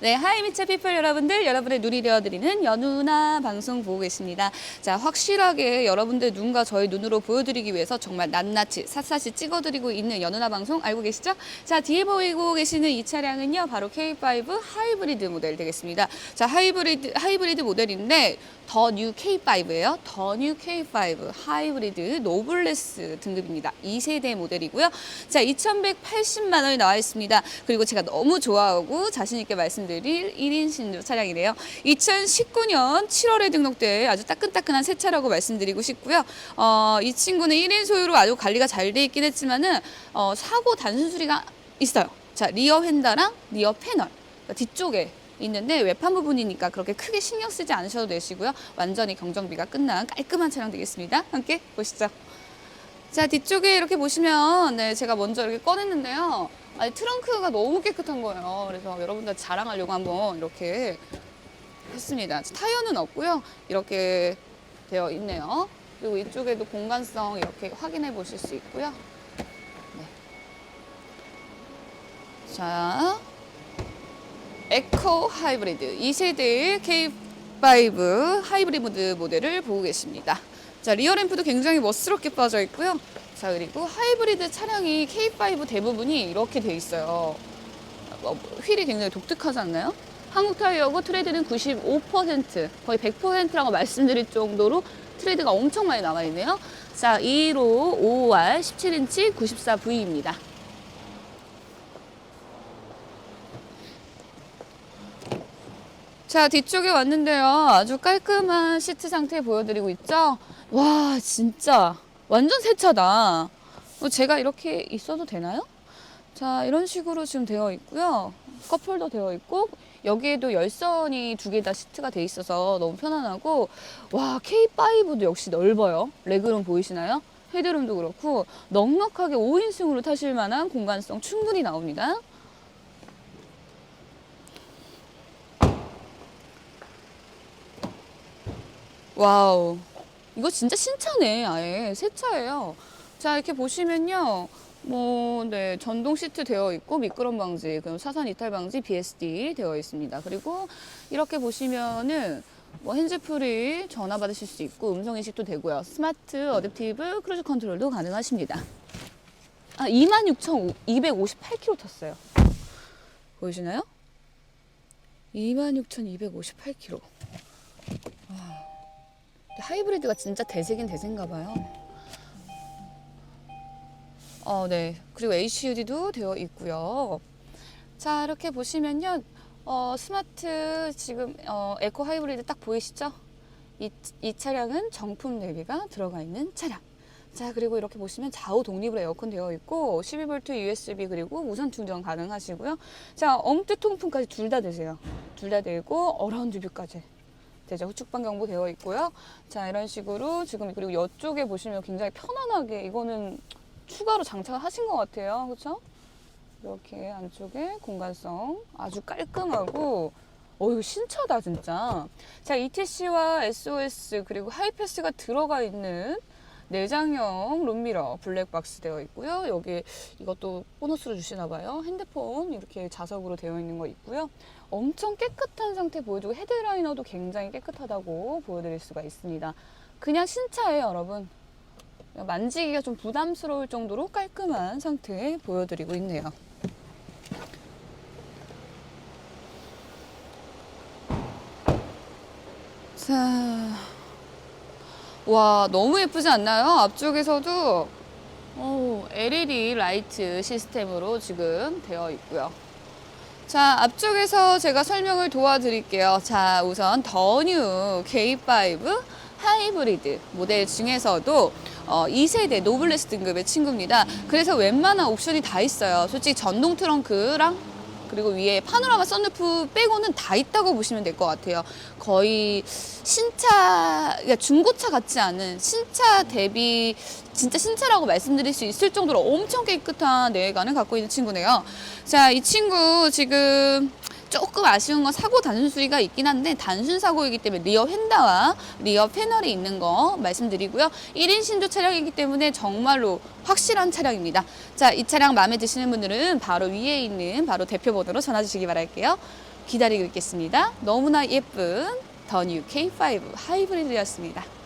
네, 하이 미차 피플 여러분들, 여러분의 눈이 되어드리는 연우나 방송 보고 계십니다. 자, 확실하게 여러분들 눈과 저희 눈으로 보여드리기 위해서 정말 낱낱이 샅샅이 찍어드리고 있는 연우나 방송 알고 계시죠? 자, 뒤에 보이고 계시는 이 차량은요, 바로 K5 하이브리드 모델 되겠습니다. 자, 하이브리드, 하이브리드 모델인데, 더 뉴 K5예요. 더 뉴 K5 하이브리드 노블레스 등급입니다. 2세대 모델이고요. 자, 2,180만 원이 나와 있습니다. 그리고 제가 너무 좋아하고 자신 있게 말씀 드릴 1인 신조 차량이래요. 2019년 7월에 등록된 아주 따끈따끈한 새 차라고 말씀드리고 싶고요. 어, 이 친구는 1인 소유로 아주 관리가 잘 돼 있긴 했지만은 어, 사고 단순 수리가 있어요. 자, 리어 휀다랑 리어 패널 그러니까 뒤쪽에 있는데 외판 부분이니까 그렇게 크게 신경 쓰지 않으셔도 되시고요. 완전히 경정비가 끝난 깔끔한 차량 되겠습니다. 함께 보시죠. 자 뒤쪽에 이렇게 보시면 네 제가 먼저 이렇게 꺼냈는데요. 아니 트렁크가 너무 깨끗한 거예요. 그래서 여러분들 자랑하려고 한번 이렇게 했습니다. 타이어는 없고요. 이렇게 되어 있네요. 그리고 이쪽에도 공간성 이렇게 확인해 보실 수 있고요. 네. 자 에코 하이브리드 2세대 K5 하이브리드 모델을 보고 계십니다. 자, 리어 램프도 굉장히 멋스럽게 빠져 있고요. 자, 그리고 하이브리드 차량이 K5 대부분이 이렇게 돼 있어요. 어, 휠이 굉장히 독특하지 않나요? 한국 타이어고 트레드는 95% 거의 100%라고 말씀드릴 정도로 트레드가 엄청 많이 남아 있네요. 자, 2로 5R 17인치 94V입니다. 자, 뒤쪽에 왔는데요. 아주 깔끔한 시트 상태 보여드리고 있죠? 와, 진짜 완전 새 차다. 어, 제가 이렇게 있어도 되나요? 자, 이런 식으로 지금 되어 있고요. 컵홀더 되어 있고, 여기에도 열선이 두 개 다 시트가 돼 있어서 너무 편안하고, 와, K5도 역시 넓어요. 레그룸 보이시나요? 헤드룸도 그렇고, 넉넉하게 5인승으로 타실 만한 공간성 충분히 나옵니다. 와우. 이거 진짜 신차네, 아예. 새 차예요. 자, 이렇게 보시면요. 뭐, 네, 전동 시트 되어 있고, 미끄럼 방지, 그리고 사선 이탈 방지, BSD 되어 있습니다. 그리고 이렇게 보시면은, 뭐, 핸즈프리 전화 받으실 수 있고, 음성 인식도 되고요. 스마트 어댑티브 크루즈 컨트롤도 가능하십니다. 아, 26,258km 탔어요. 보이시나요? 26,258km. 하이브리드가 진짜 대세긴 대세인가 봐요. 어, 네. 그리고 HUD도 되어 있고요. 자, 이렇게 보시면요. 어, 스마트 지금 어, 에코 하이브리드 딱 보이시죠? 이, 이 차량은 정품 내비가 들어가 있는 차량. 자, 그리고 이렇게 보시면 좌우 독립으로 에어컨 되어 있고 12V USB 그리고 무선 충전 가능하시고요. 자, 엄트 통풍까지 둘 다 되세요. 둘 다 되고 어라운드 뷰까지 대자 후측방 경보 되어 있고요. 자 이런 식으로 지금 그리고 이쪽에 보시면 굉장히 편안하게 이거는 추가로 장착을 하신 것 같아요. 그렇죠? 이렇게 안쪽에 공간성 아주 깔끔하고 어 이거 신차다 진짜. 자 ETC와 SOS 그리고 하이패스가 들어가 있는 내장형 룸미러 블랙박스 되어 있고요. 여기 이것도 보너스로 주시나 봐요. 핸드폰 이렇게 자석으로 되어 있는 거 있고요. 엄청 깨끗한 상태 보여주고 헤드라이너도 굉장히 깨끗하다고 보여드릴 수가 있습니다. 그냥 신차예요, 여러분. 만지기가 좀 부담스러울 정도로 깔끔한 상태 보여드리고 있네요. 자, 와 너무 예쁘지 않나요? 앞쪽에서도 오, LED 라이트 시스템으로 지금 되어 있고요. 자, 앞쪽에서 제가 설명을 도와드릴게요. 자, 우선 더뉴 K5 하이브리드 모델 중에서도 어, 2세대 노블레스 등급의 친구입니다. 그래서 웬만한 옵션이 다 있어요. 솔직히 전동 트렁크랑 그리고 위에 파노라마 썬루프 빼고는 다 있다고 보시면 될 것 같아요. 거의 신차, 그러니까 중고차 같지 않은 신차 대비 진짜 신차라고 말씀드릴 수 있을 정도로 엄청 깨끗한 내외관을 갖고 있는 친구네요. 자, 이 친구 지금 조금 아쉬운 건 사고 단순 수리가 있긴 한데 단순 사고이기 때문에 리어 휀다와 리어 패널이 있는 거 말씀드리고요. 1인 신조 차량이기 때문에 정말로 확실한 차량입니다. 자, 이 차량 마음에 드시는 분들은 바로 위에 있는 바로 대표 번호로 전화 주시기 바랄게요. 기다리고 있겠습니다. 너무나 예쁜 더 뉴 K5 하이브리드였습니다.